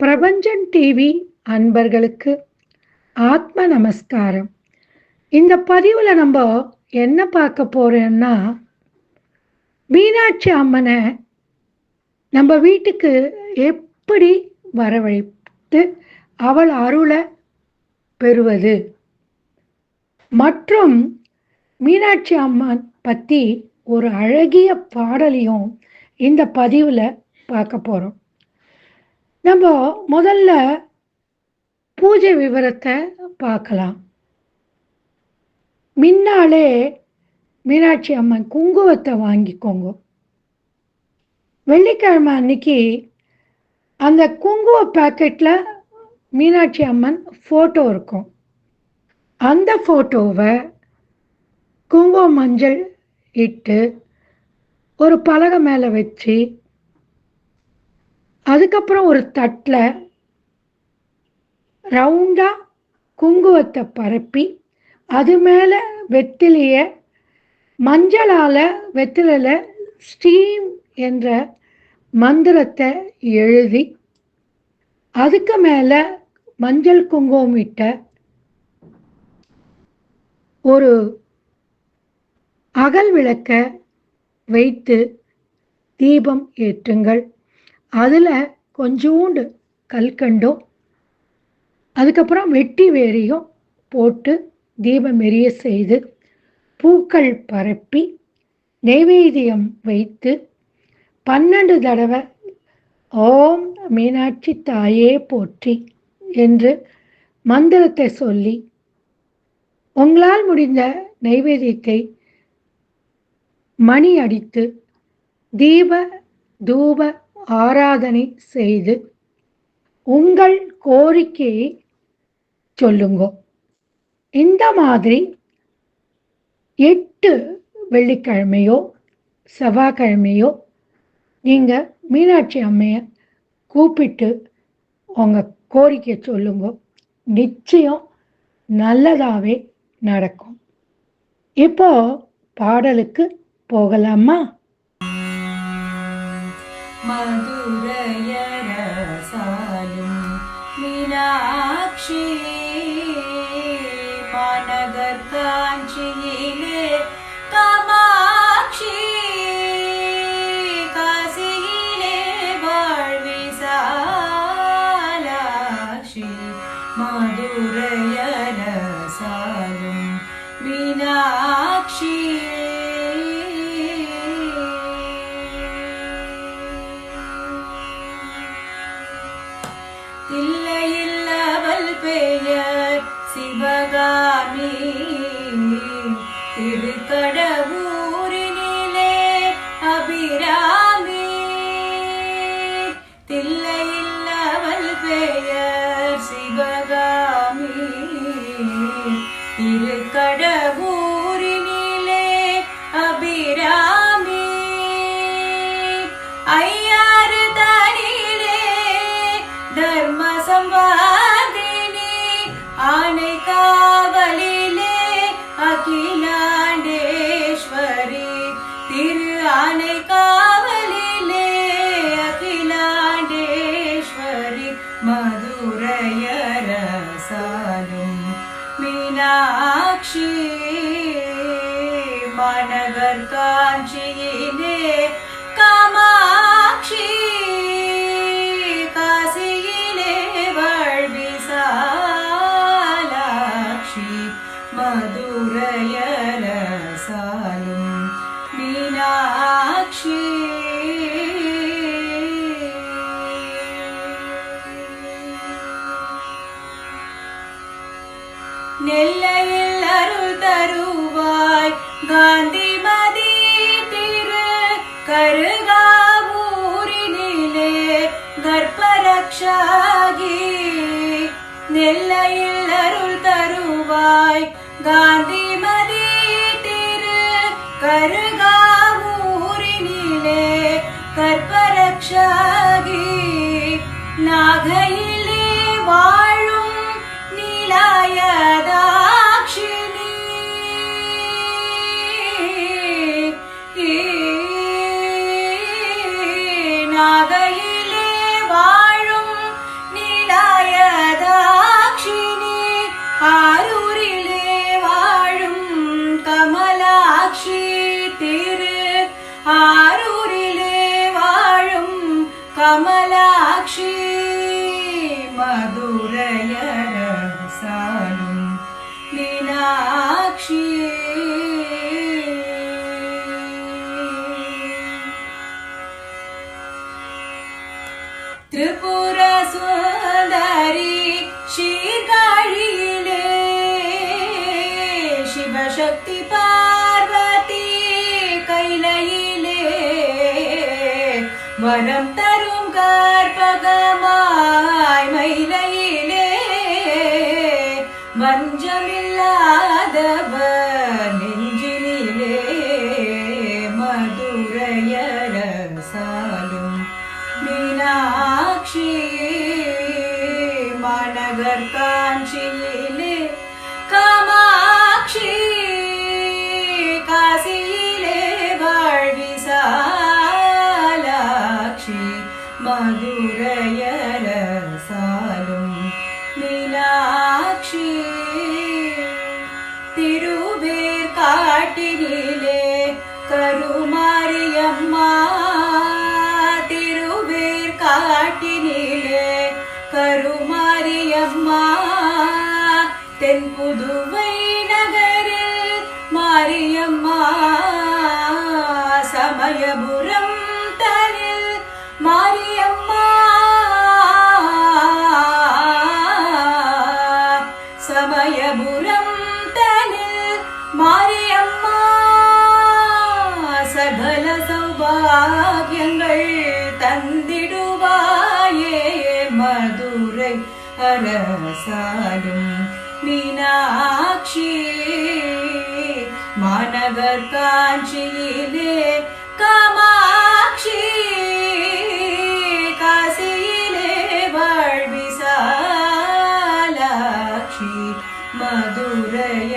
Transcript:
Prapanchan TV அன்பர்களுக்கு ஆத்ம நமஸ்காரம். இந்த பதிவில் நம்ம என்ன பார்க்க போறோம்னா மீனாட்சி அம்மனை நம்ம வீட்டுக்கு எப்படி வரவழைத்து அவள் அருளை பெறுவது? மற்றும் மீனாட்சி அம்மன் பற்றி ஒரு அழகிய பாடலையும் இந்த பதிவில் பார்க்க போகிறோம் நம்ம முதல்ல பூஜை விவரத்தை பார்க்கலாம். முன்னாலே மீனாட்சி அம்மன் குங்குமத்தை வாங்கிக்கோங்க. வெள்ளிக்கிழமை அன்னைக்கு அந்த குங்கும பேக்கெட்டில் மீனாட்சி அம்மன் ஃபோட்டோ இருக்கும். அந்த ஃபோட்டோவை குங்கும மஞ்சள் இட்டு ஒரு பலகை மேலே வச்சு அதுக்கப்புறம் ஒரு தட்டில் ரவுண்டாக குங்குமத்தை பரப்பி அது மேலே வெத்திலையை மஞ்சளால் வெத்திலையில் ஸ்டீம் என்ற மந்திரத்தை எழுதி அதுக்கு மேலே மஞ்சள் குங்குமம் இட்ட ஒரு அகல் விளக்க வைத்து தீபம் ஏற்றுங்கள். அதில் கொஞ்சோண்டு கல்கண்டும் அதுக்கப்புறம் வெட்டி வேரியும் போட்டு தீபம் எரிய செய்து பூக்கள் பரப்பி நெய்வேத்தியம் வைத்து பன்னெண்டு தடவை ஓம் மீனாட்சி தாயே போற்றி என்று மந்திரத்தை சொல்லி உங்களால் முடிந்த நைவேத்தியத்தை மணி அடித்து தீப தூப ஆராதனை செய்து உங்கள் கோரிக்கையை சொல்லுங்க. இந்த மாதிரி எட்டு வெள்ளிக்கிழமையோ செவ்வாய்க்கிழமையோ நீங்கள் மீனாட்சி அம்மையை கூப்பிட்டு உங்கள் கோரிக்கை சொல்லுங்க. நிச்சயம் நல்லதாகவே நடக்கும். இப்போ பாடலுக்கு போகலாமா? மீனாட்சி மாநகர் காஞ்சியிலே காமாட்சி காசியிலே வாழ்விசாலாட்சி மதுரையரசாலும் மீனாட்சி திருக்கடவூரினிலே மீனாட்சி மாநகர் காஞ்சியிலே காமாட்சி. காசியிலே வாழ்விசாலாட்சி. மதுரையரசாலும் மீனாட்சி. நெல்லையில் அருள் தருவாய். காந்திமதி திரு கருகாவூரினிலே கர்ப்பரக்ஷாகி நெல்லையில் அருள் தருவாய். காந்திமதி திரு கருகாவூரினிலே கர்ப்பரக்ஷாகி நாகையிலே வாழும் நீலாயதாட்சிணி கமலாட்சி மதுரையரசாலும் மீனாட்சி திரிபுர சுந்தரி ஸ்ரீகாழியிலே சிவசக்தி பார்வதி கைலையிலே வரம் தரும் கற்பகமாய் மயிலையிலே மஞ்சமில்லாதவனே தென் புதுவை நகரில் மாரியம்மா சமயபுரம் தனில் மாரியம்மா சமயபுரம் தனில் மாரியம்மா. சகல சௌபாகியங்கள் தந்திடுவாயே மதுரை அரசாலும் மீனாட்சி மாநகர் காஞ்சியிலே காமாட்சி காசியிலே வாழ்விசாலாட்சி மதுரைய